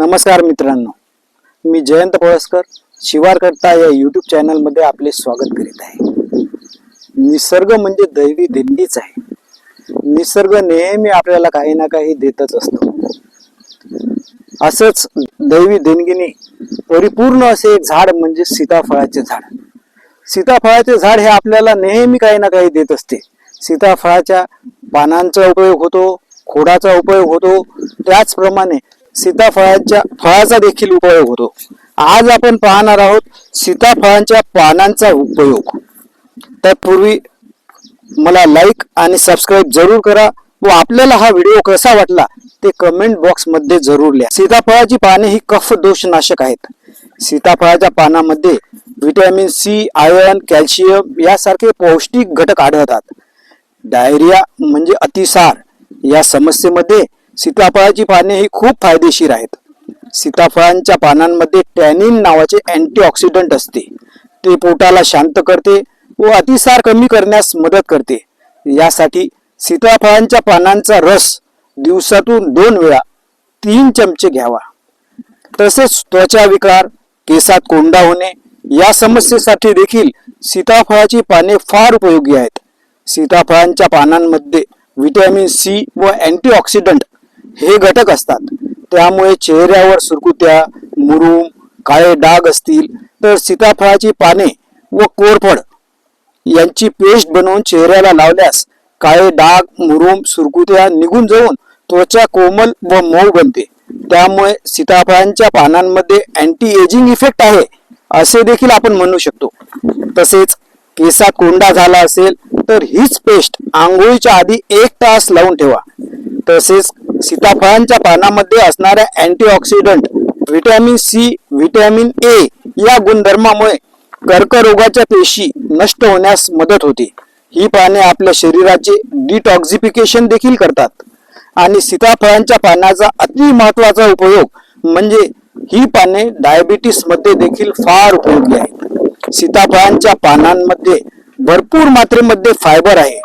नमस्कार मित्रांनो मी जयंत पळसकर शिवार करता या यूट्यूब चॅनलमध्ये आपले स्वागत करीत आहे. निसर्ग म्हणजे दैवी देणगीच आहे. निसर्ग नेहमी आपल्याला काही ना काही देतच असतो. असंच दैवी देणगीने परिपूर्ण असे एक झाड म्हणजे सीताफळाचे झाड. सीताफळाचे झाड हे आपल्याला नेहमी काही ना काही देत असते. सीताफळाच्या पानांचा उपयोग होतो खोडाचा उपयोग होतो. त्याचप्रमाणे सीताफळाच्या फळाचा देखील उपयोग होतो. आज आपण पाहणार आहोत सीताफळांच्या पानांचा उपयोग. तत्पूर्वी मला लाईक आणि सबस्क्राईब जरूर करा व आपल्याला हा व्हिडिओ कसा वाटला ते कमेंट बॉक्समध्ये जरूर लिहा. सीताफळाची पाने ही कफ दोष नाशक आहेत. सीताफळाच्या पानामध्ये व्हिटॅमिन सी आयर्न कॅल्शियम यासारखे पौष्टिक घटक आढळतात. डायरिया म्हणजे अतिसार या समस्येमध्ये सीताफळाची पाने ही खूप फायदेशीर आहेत. सीताफळांच्या पानांमध्ये टॅनिन नावाचे अँटीऑक्सिडंट असते. ते पोटाला शांत करते व अतिसार कमी करण्यास मदत करते. यासाठी सीताफळांच्या पानांचा रस दिवसातून दोन वेळा तीन चमचे घ्यावा. तसेच त्वचा विकार केसात कोंडा होणे या समस्येसाठी देखील सीताफळाची पाने फार उपयोगी आहेत. सीताफळांच्या पानांमध्ये व्हिटॅमिन सी व अँटीऑक्सिडंट हे घटक असतात. त्यामुळे चेहऱ्यावर सुरकुत्या मुरुम काळे डाग असतील तर सीताफळाची पाने व कोरफड यांची पेस्ट बनवून चेहऱ्याला लावल्यास काळे डाग मुरुम सुरकुत्या निघून जाऊन त्वचा कोमल व मऊ बनते. त्यामुळे सीताफळांच्या पानांमध्ये अँटी एजिंग इफेक्ट आहे असे देखील आपण म्हणू शकतो. तसेच केसात कोंडा झाला असेल तर हीच पेस्ट आंघोळीच्या आधी एक तास लावून ठेवा. तसेच सीताफळांच्या पानामध्ये असणाऱ्या antioxidant vitamin C vitamin A या गुणधर्मामुळे कर्करोगाच्या पेशी नष्ट होण्यास मदत होते. ही पाने आपल्या शरीराचे डिटॉक्झिफिकेशन देखील करतात. आणि सीताफळांच्या पानाचा अति महत्त्वाचा उपयोग म्हणजे ही पाने डायबिटीसमध्ये देखील फार उपयोगी आहेत. सीताफळांच्या पानांमध्ये भरपूर मात्रेमध्ये फायबर आहे.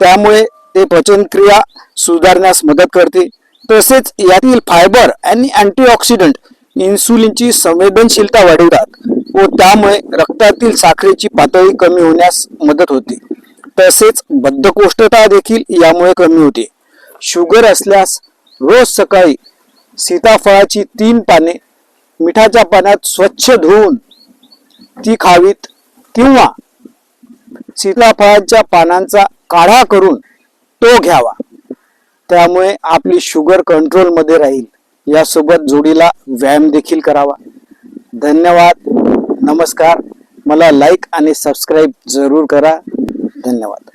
त्यामुळे ते पचनक्रिया सुधारण्यास मदत करते. तसेच यातील फायबर आणि अँटीऑक्सिडंट इन्सुलिनची संवेदनशीलता वाढवतात व त्यामुळे रक्तातील साखरेची पातळी कमी होण्यास मदत होते. तसेच बद्धकोष्ठता देखील यामुळे कमी होते. शुगर असल्यास रोज सकाळी सीताफळाची तीन पाने मिठाच्या पाण्यात स्वच्छ धुवून ती खावीत किंवा सीताफळाच्या पानांचा काढा करून तो घ्यावा. त्यामुळे आपली शुगर कंट्रोलमध्ये राहील. यासोबत जोडीला व्यायाम देखील करावा. धन्यवाद. नमस्कार. मला लाईक आणि सबस्क्राईब जरूर करा. धन्यवाद.